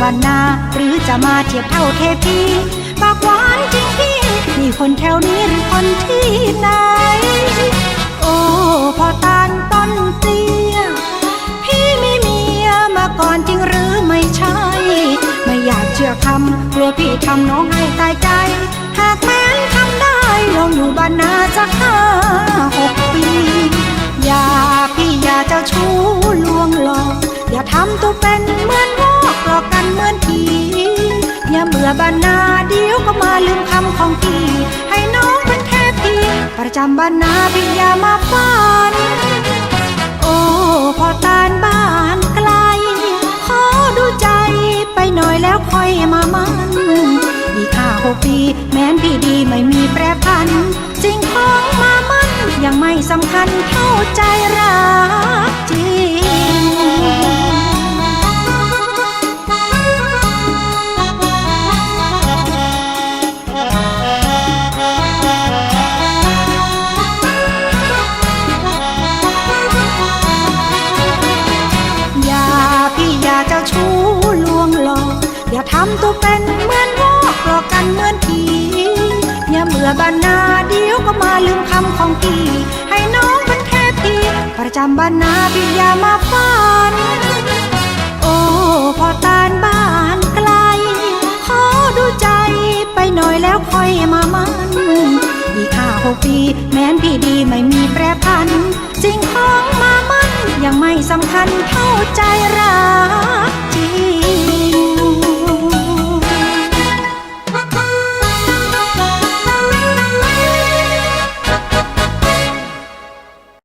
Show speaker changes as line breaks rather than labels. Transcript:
บ้านนาหรือจะมาเทียบเท่าเทพีปากหวานจริงพี่นี่คนแถวนี้หรือคนที่ไหน โอ้พอตาลต้นเตี้ยพี่มีเมียมาก่อนจริงหรือไม่ใช่ ไม่อยากเชื่อคำกลัวพี่ทำน้องให้ตายใจ หากแม้นทำได้ลองอยู่บ้านนาสักห้าหกปี อย่าพี่อย่าเจ้าชู้ลวงหลอก อย่าทำตัวเป็นเหมือน อบื่อบ้านนาเดี๋ยวก็มาลืมคำของพี่ ให้น้องเป็นแค่พี่ประจำบ้านนาพี่อย่ามาฝัน โอ้พอตานบ้านไกล ขอดูใจไปหน่อยแล้วค่อยมามัน อีกห้าหกปีแม้นพี่ดีไม่มีแปรพันสิ่งของมามันยังไม่สำคัญเท่าใจรักจริงำตัวเป็นเหมือนวอกหลอกกันเหมือนผีอย่าเบื่อบ้านนาเดี๋ยวก็มาลืมคำของพี่ให้น้องเป็นแค่พี่ประจำบ้านนาพี่อย่ามาฝันโอ้พอตานบ้านไกล ขอดูใจไปหน่อยแล้วค่อยมามัน อีกห้าหกปีแม้นพี่ดีไม่มีแปรพันสิ่งของมามันยังไม่สำคัญเท่าใจ